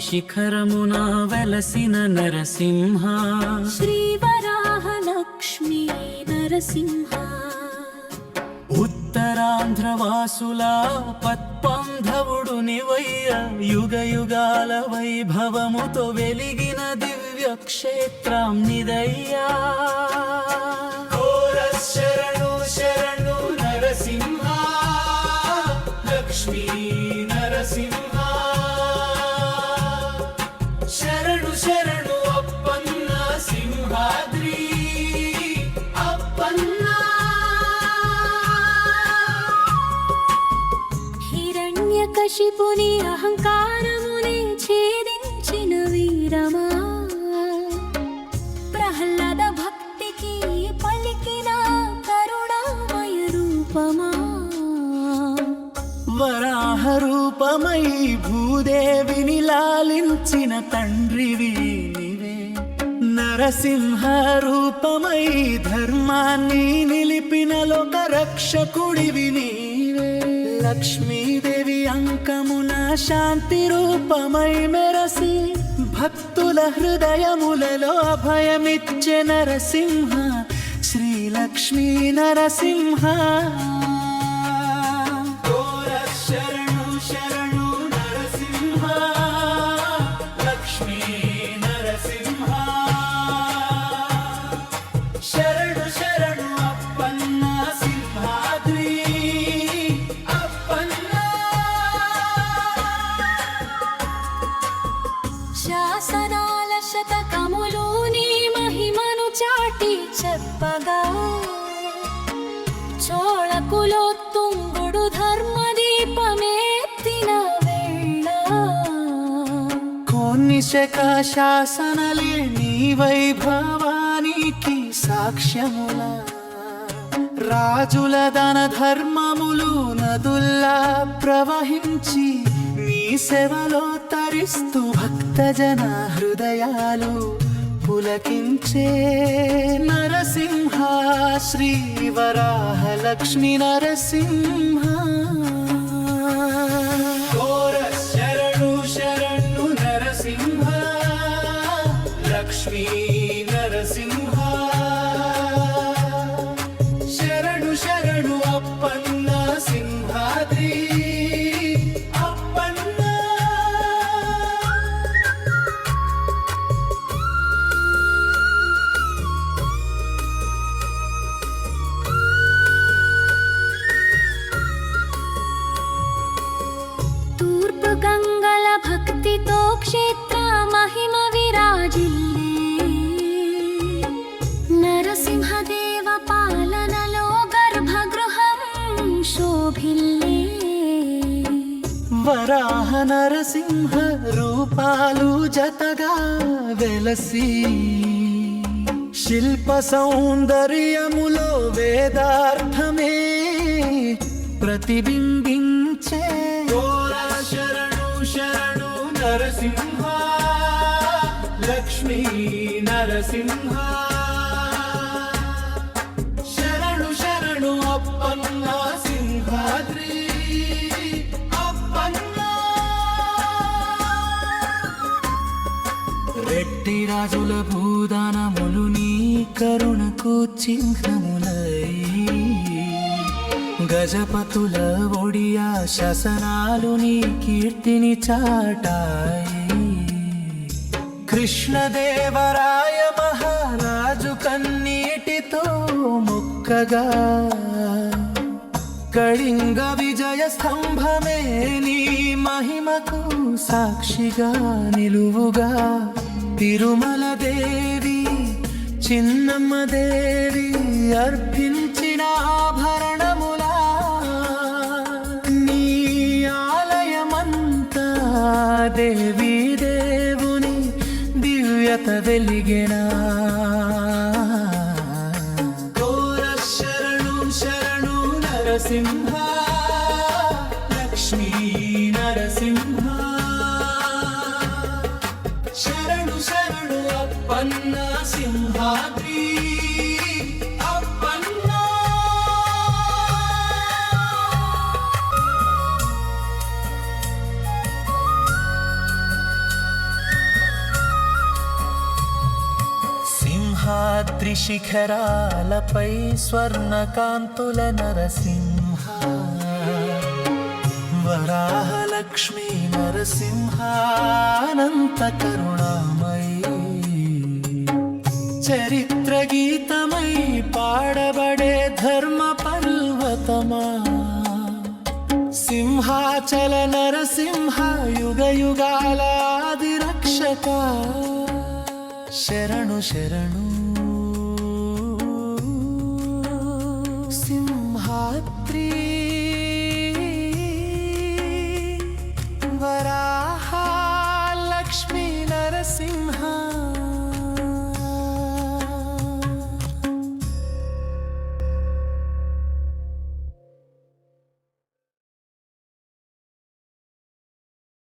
శిఖరమున వెలసిన నరసింహ. శ్రీవరాహలక్ష్మీ నరసింహ. ఉత్తరాంధ్రవాసుల పత్పంధవుడు నివయ్య యుగ యుగాల వైభవముతో వెలిగిన దివ్య క్షేత్రం నిదయ్యా. హిరణ్యకశిపుని అహంకారముని ఛేదించిన వీరమా. ప్రహ్లాద భక్తికి పలికిన కరుణామయ రూపమా. వరాహ రూపమై భూదేవిని లాలించిన తండ్రివి నరసింహ రూపమై ధర్మాన్ని నిలిపిన లోక రక్షకుడివి నీవే. లక్ష్మీదేవి అంకమున శాంతి రూపమై మెరసి భక్తుల హృదయములలో అభయమిచ్చే నరసింహ శ్రీలక్ష్మీ నరసింహ. చెప్పగా చోళకులో తుంగుడు ధర్మదీపమేత్తిన వేళ. కొన్ని శక శాసనలే నీ వైభవానికి సాక్ష్యముల. రాజుల దన ధర్మములు నదుల్లా ప్రవహించి నీ సేవలో తరిస్తూ భక్తజన హృదయాలు. పులకించే నరసింహ. శ్రీవరాహ లక్ష్మీ నరసింహ శరణు శరణు నరసింహ లక్ష్మీ నరసింహ. శరణు శరణు అప్పన్న వరాహ నరసింహ రూపాలు జతగా వెలసి శిల్ప సౌందర్యములో వేదార్థమే ప్రతిబింబించే. శరణు శరణు నరసింహ లక్ష్మీ నరసింహ. రెట్టి రాజుల భూదానములు నీ కరుణకు చిహ్నములై. గజపతుల ఒడియా శసనాలు నీ కీర్తిని చాటాయి. కృష్ణదేవరాయ మహారాజు కన్నీటితో మొక్కగా. కళింగ విజయ స్తంభమే నీ మహిమకు సాక్షిగా నిలువుగా. తిరుమల దేవి చిన్నమ్మ దేవి అర్పించిన ఆభరణములా నీ ఆలయమంతా దేవి దేవుని దివ్యత వెలిగినా. ఘోర శరణు శరణు నరసింహ గిరిశిఖరాలపై శిఖరాలపై స్వర్ణకాంతుల నరసింహ. వరాహలక్ష్మీ నరసింహానంత కరుణామయీ. చరిత్ర గీతమై పాడబడే ధర్మ పర్వతమా. సింహాచల నరసింహ యుగ యుగాలాది రక్షక. శరణు శరణు. సింహాద్రి వరాహ లక్ష్మీ నరసింహ